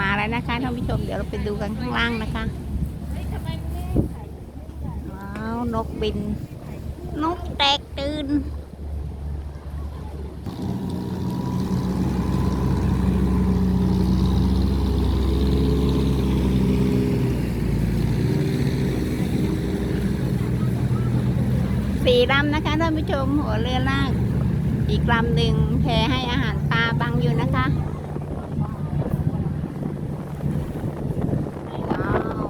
มาแล้วนะคะท่านผู้ชมเดี๋ยวเราไปดูกันข้างล่างนะคะว้าวนกบิน นกแตกตื่นสี่ลำนะคะท่านผู้ชมหัวเรือลาก อีกลำหนึ่งแพให้อาหารปลาบังอยู่นะคะว้าว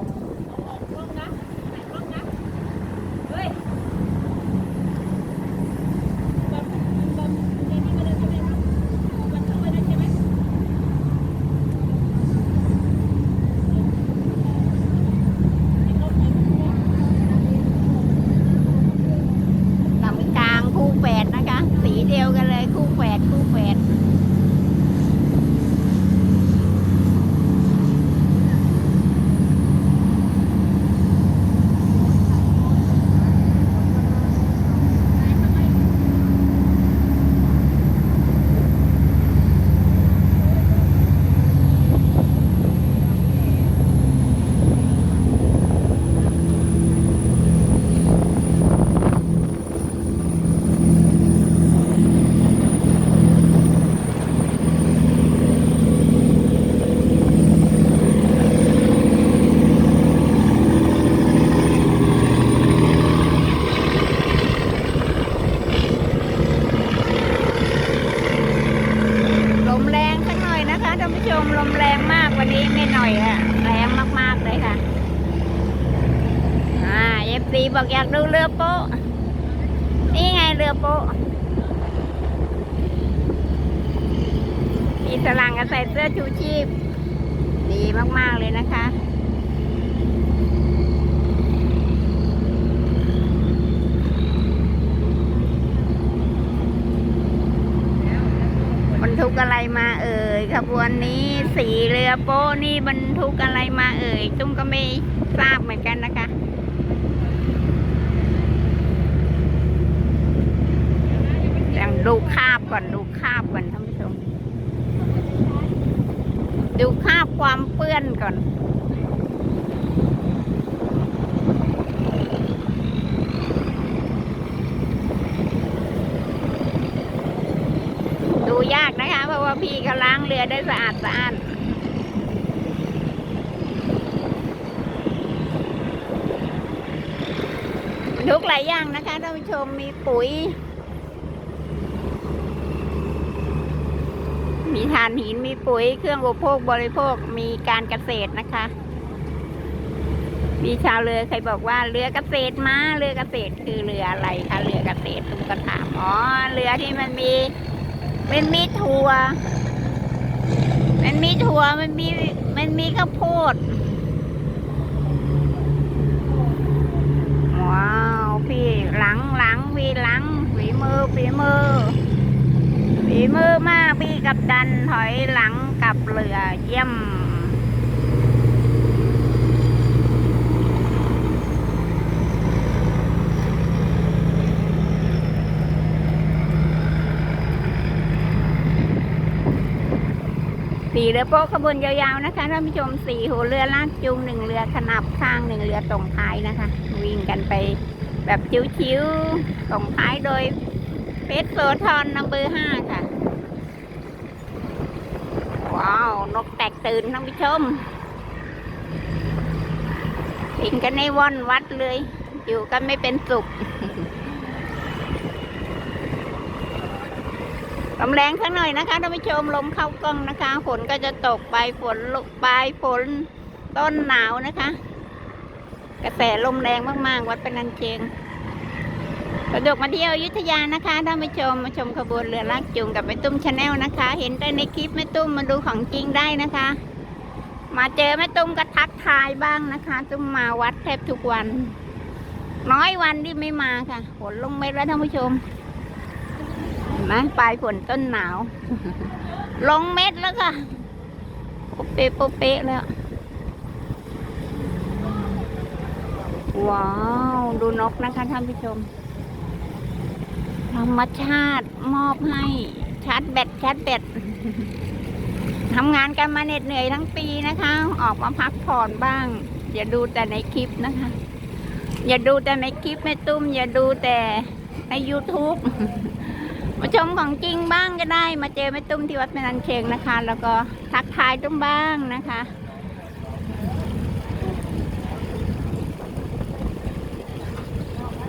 ลำกลางคู่แฝดนะคะ สี เดียวกันเลยคู่แฝดคู่แฝดลมแรงสักหน่อยนะคะท่านผู้ชมลมแรงมากวันนี้ไม่หน่อยอะแรงมากๆเลยค่ะ อ่าเอฟซีบอกอยากดูเรือโป๊ะ นี่ไงเรือโป๊ะมีสลังกับใส่เสื้อชูชีพ ดีมากๆเลยนะคะ บรรทุกอะไรมาเอ่ยขบวนนี้สีเรือโป้นี่บรรทุกอะไรมาเอ่ยตุ้มก็ไม่ทราบเหมือนกันนะคะยังดูคาบก่อนดูคาบก่อนท่านผู้ชม ดูคาบความเปื้อนก่อน ดูยาก นะคะ เพราะว่าพี่เขาล้างเรือได้สะอาดสะอาดทุกหลายอย่างนะคะท่านผู้ชมมีปุ๋ย มีถ่านหินมีปุ๋ย เครื่องอุปโภคบริโภคมีการเกษตรนะคะ มีชาวเรือใครบอกว่าเรือเกษตรมาเรือเกษตรคือเรืออะไรคะเรือเกษตรตุ้มก็ถามอ๋อเรือที่มันมี มันมีถั่ว มันมีถั่ว มันมี มันมีข้าวโพด ว้าว พี่หลังหลังวีหลังฝีมือฝีมือฝีมือมากพี่กับดันถอยหลังกับเรือเยี่ยม สี่เรือโป๊ะขบวนยาวๆนะคะท่านผู้ชมสี่หัวเรือลากจูงหนึ่งเรือขนับข้างหนึ่งเรือตรงท้ายนะคะ วิ่งกันไปแบบชิวๆตรงท้ายโดยเพชรโสธรนัมเบอร์ห้าค่ะ ว้าว นกแตกตื่นท่านผู้ชมบินกันในว่อนวัดเลย อยู่กันไม่เป็นสุข มแรงสักหน่อยนะคะท่านผู้ชมลมเข้ากล้องนะคะ ฝนก็จะตกไปฝนลุกปลายฝนต้นหนาวนะคะ กระแสลมแรงมากๆ วัดปนันเชียงสะดวกมาเที่ยวยุทธยานะคะท่านผู้ชมมาชมขบวนเรือลากจูงกับแม่ตุ้มชาแนลนะคะ เห็นแต่ในคลิปแม่ตุ้มมาดูของจริงได้นะคะ มาเจอแม่ตุ้มก็ทักทายบ้างนะคะ ตุ้มมาวัดแทบทุกวัน น้อยวันที่ไม่มาค่ะฝนลงเม็ดแล้วท่านผู้ชม ไหมปลายฝนต้นหนาว ลงเม็ดแล้วค่ะโปะเปะโปะเปะแล้ว ว้าว ดูนกนะคะท่านผู้ชม ธรรมชาติมอบให้ชาร์จแบตชาร์จแบตทำงานกันมาเหน็ดเหนื่อยทั้งปีนะคะ ออกมาพักผ่อนบ้าง อย่าดูแต่ในคลิปนะคะ อย่าดูแต่ในคลิปแม่ตุ้ม อย่าดูแต่ใน YouTube ชมของจริงบ้างก็ได้ มาเจอแม่ตุ้มที่วัดแม่นันเชงนะคะ แล้วก็ทักทายตุ้มบ้างนะคะ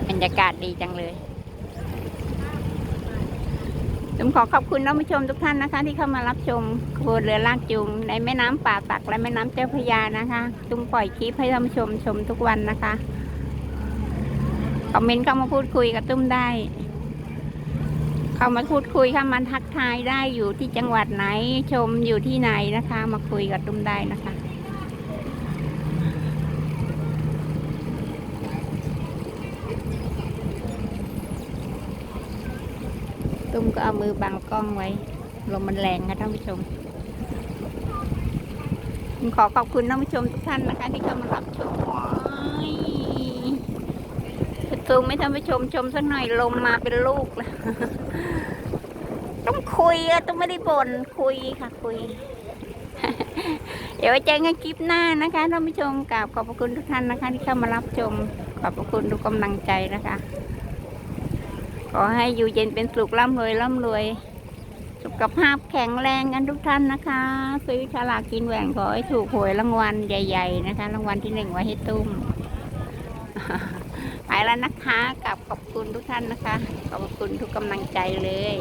บรรยากาศดีจังเลยผมขอขอบคุณท่านผู้ชมทุกท่านนะคะ ที่เข้ามารับชมขบวนเรือลากจูง ในแม่น้ำป่าตักและแม่น้ำเจ้าพระยานะคะตุ้มปล่อยคลิปให้ท่านผู้ชมชมทุกวันนะคะคอมเมนต์เข้ามาพูดคุยกับตุ้มได้ เข้ามาพูดคุยเข้ามาทักทายได้อยู่ที่จังหวัดไหนชมอยู่ที่ไหนนะคะ มาคุยกับตุ้มได้นะคะตุ้มก็เอามือบังกล้องไว้ลมมันแรงค่ะท่านผู้ชมผมขอขอบคุณท่านผู้ชมทุกท่านนะคะ ที่เข้ามารับชมโอ้ยจะซูมให้ท่านผู้ชมชมสักหน่อยลมมาเป็นลูกแล้ว คุยอะต้องไม่ได้บ่นคุยค่ะคุย เดี๋ยวไว้เจอกันคลิปหน้านะคะท่านผู้ชมกราบขอบพระคุณทุกท่านนะคะ ที่เข้ามารับชม ขอบพระคุณทุกกำลังใจนะคะ ขอให้อยู่เย็นเป็นสุขร่ำรวยร่ำรวย สุขภาพแข็งแรงกันทุกท่านนะคะ ซื้อฉลากกินแหวนขอให้ถูกหวยรางวัลใหญ่ๆนะคะ รางวัลที่หนึ่งไว้ให้ตุ้มไปแล้วนะคะกับขอบคุณทุกท่านนะคะ ขอบคุณทุกกำลังใจเลย